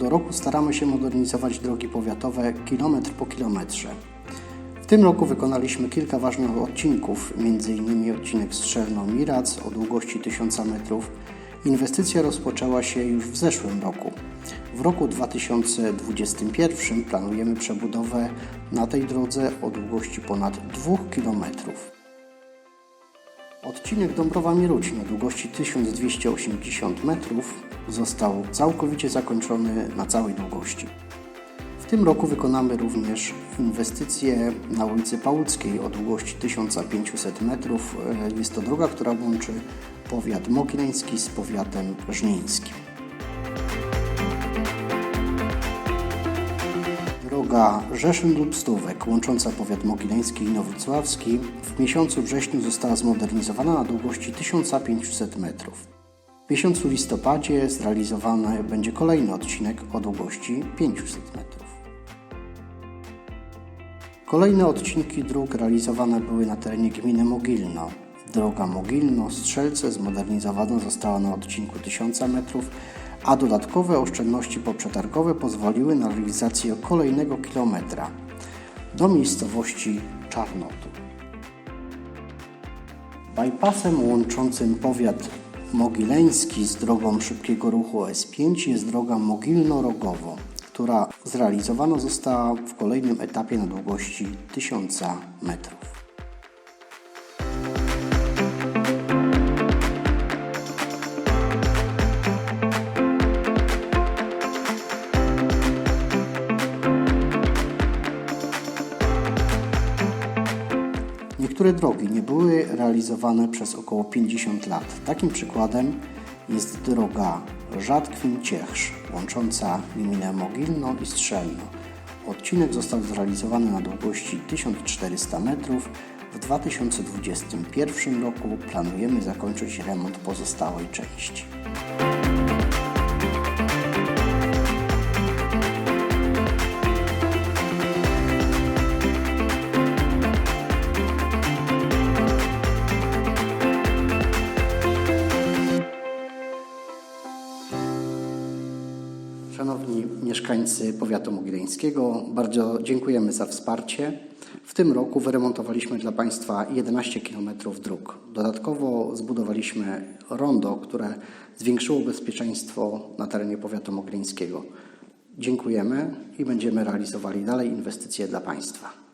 co roku staramy się modernizować drogi powiatowe kilometr po kilometrze. W tym roku wykonaliśmy kilka ważnych odcinków, m.in. odcinek Strzelno-Mirac o długości 1000 metrów. Inwestycja rozpoczęła się już w zeszłym roku. W roku 2021 planujemy przebudowę na tej drodze o długości ponad 2 kilometrów. Odcinek Dąbrowa Mieruć na długości 1280 metrów został całkowicie zakończony na całej długości. W tym roku wykonamy również inwestycję na ulicy Pałuckiej o długości 1500 metrów. E, Jest to droga, która łączy powiat mogileński z powiatem żnińskim. Droga Rzeszyn-Lubstówek łącząca powiat mogileński i nowocławski w miesiącu wrześniu została zmodernizowana na długości 1500 metrów. W miesiącu listopadzie zrealizowany będzie kolejny odcinek o długości 500 metrów. Kolejne odcinki dróg realizowane były na terenie gminy Mogilno. Droga Mogilno-Strzelce zmodernizowana została na odcinku 1000 metrów, a dodatkowe oszczędności poprzetargowe pozwoliły na realizację kolejnego kilometra do miejscowości Czarnotu. Bypassem łączącym powiat mogileński z drogą szybkiego ruchu S5 jest droga Mogilno-Rogowo, która zrealizowana została w kolejnym etapie na długości 1000 metrów. Niektóre drogi nie były realizowane przez około 50 lat. Takim przykładem jest droga Rzadkwin-Ciechrz, łącząca gminę Mogilno i Strzelno. Odcinek został zrealizowany na długości 1400 metrów. W 2021 roku planujemy zakończyć remont pozostałej części. Szanowni mieszkańcy powiatu mogileńskiego, bardzo dziękujemy za wsparcie. W tym roku wyremontowaliśmy dla Państwa 11 km dróg. Dodatkowo zbudowaliśmy rondo, które zwiększyło bezpieczeństwo na terenie powiatu mogileńskiego. Dziękujemy i będziemy realizowali dalej inwestycje dla Państwa.